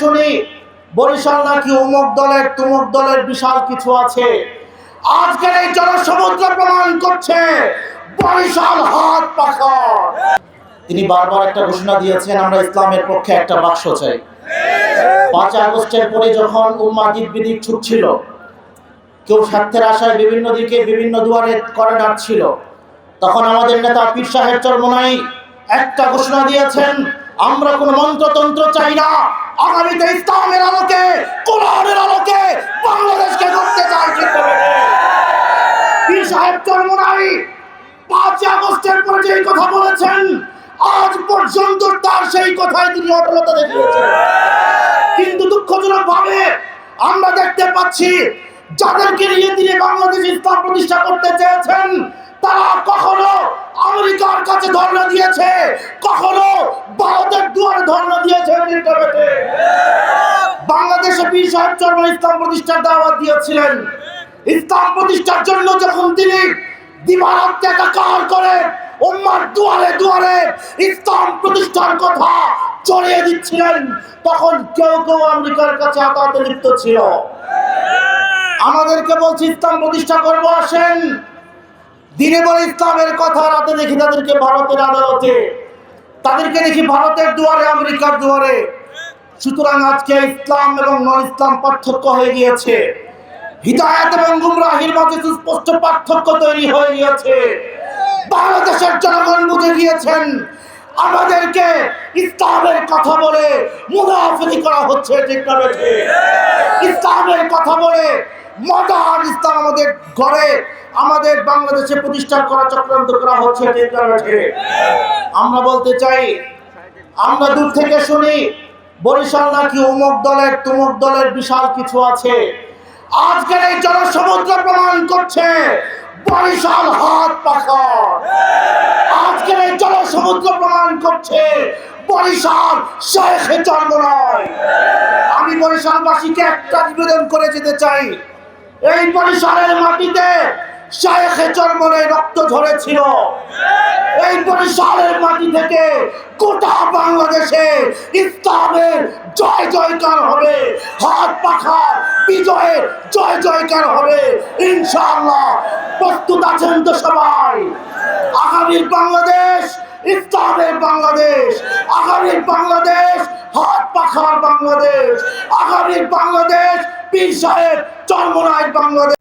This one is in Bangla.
শুনি, বরিশাল নাকি অমুক দলের তুমুক দলের বিশাল কিছু আছে। আজকের এই জনসমুদ্র প্রমাণ করছে, বরিশাল হাত পাখা তিনি বারবার একটা ঘোষণা দিয়েছেন, আমরা ইসলামের পক্ষে একটা বাক্স চাই। পাঁচ আগস্টের পরে যখন উম্মা দিক বিদিক ছুটছিল, কেউ স্বার্থের আশায় বিভিন্ন দিকে, বিভিন্ন দুয়ারে করে ডাকছিল, তখন আমাদের নেতা পীর সাহেব চরমনাই একটা ঘোষণা দিয়েছেন আমরা কোনো মন্ত্রতন্ত্র চাই না আগামীতে ইসলামের আলোকে, কোরআনের আলোকে বাংলাদেশকে করতে চাই? পীর সাহেব চরমনাই পাঁচ আগস্টের পরে যেই কথা বলেছেন, আজ পর্যন্ত তার সেই কথায় তিনি অটলতা দেখিয়েছেন কিন্তু দুঃখজনক ভাবে আমরা দেখতে পাচ্ছি, যাদেরকে নিয়ে তিনি বাংলাদেশ ইসলাম প্রতিষ্ঠা করতে চেয়েছেন, তারা কখনো আমেরিকার কাছে ধর্ণা দিয়েছে। কখনো ভারতের দুয়ারে ধর্ণা দিয়েছে বাংলাদেশে পীর সাহেব চর্মা ইসলাম প্রতিষ্ঠার দাওয়াত দিয়েছিলেন। ইসলাম প্রতিষ্ঠার জন্য যখন তিনি দিবারাত্রে একাকার করে উম্মার দুয়ারে দুয়ারে ইসলাম প্রতিষ্ঠার কথা চড়িয়ে দিচ্ছিলেন, তখন কেউ কেউ আমেরিকার কাছে আতাতে লিপ্ত ছিল। আমাদেরকে বলছে, ইসলাম প্রতিষ্ঠা করব, আসেন। দিনে বলে ইসলামের কথা রাতে দেখি তাদেরকে ভারতের আদালতে। তাদেরকে দেখি ভারতের দুয়ারে, আমেরিকার দুয়ারে। সুতরাং আজকে ইসলাম এবং নন ইসলাম পার্থক্য হয়ে গিয়েছে। হিদায়াত এবং গুমরাহির মাঝে সুস্পষ্ট পার্থক্য তৈরি হয়ে গিয়েছে। বাংলাদেশের জনগণ বুঝে গিয়েছেন, আমাদেরকে ইসলামের কথা বলে মুনাফিকি করা হচ্ছে ইসলামের কথা বলে মডার্ন ইসলাম আমাদের ঘরে, আমাদের বাংলাদেশে প্রতিষ্ঠা করা চক্রান্ত করা হচ্ছে আমরা বলতে চাই, আমরা দূর থেকে শুনি, বরিশাল নাকি অমুক দলের, তুমুক দলের বিশাল কিছু আছে। আজকের এই জনসমুদ্র প্রমাণ করছে, বরিশাল হাত পাখা আজকের এই জনসমুদ্র প্রমাণ করছে, বরিশাল শেখে জন্ম নয়। আমি বরিশালবাসীকে একটা নিবেদন করে যেতে চাই এই বরিশালের মাটিতে চর্মনে রক্ত ঝরেছিল। এই বরিশালের মাটি থেকে গোটা বাংলাদেশে ইসলামের জয় জয়কার হবে। হাত পাখা বিজয়ের জয় জয়কার হবে। ইনশাআল্লাহ প্রস্তুত আছেন তো সবাই। আগামীর বাংলাদেশ ইসলামের বাংলাদেশ। আগামীর বাংলাদেশ হাত পাখার বাংলাদেশ। আগামীর বাংলাদেশ পীর সাহেব চর্মনায় বাংলাদেশ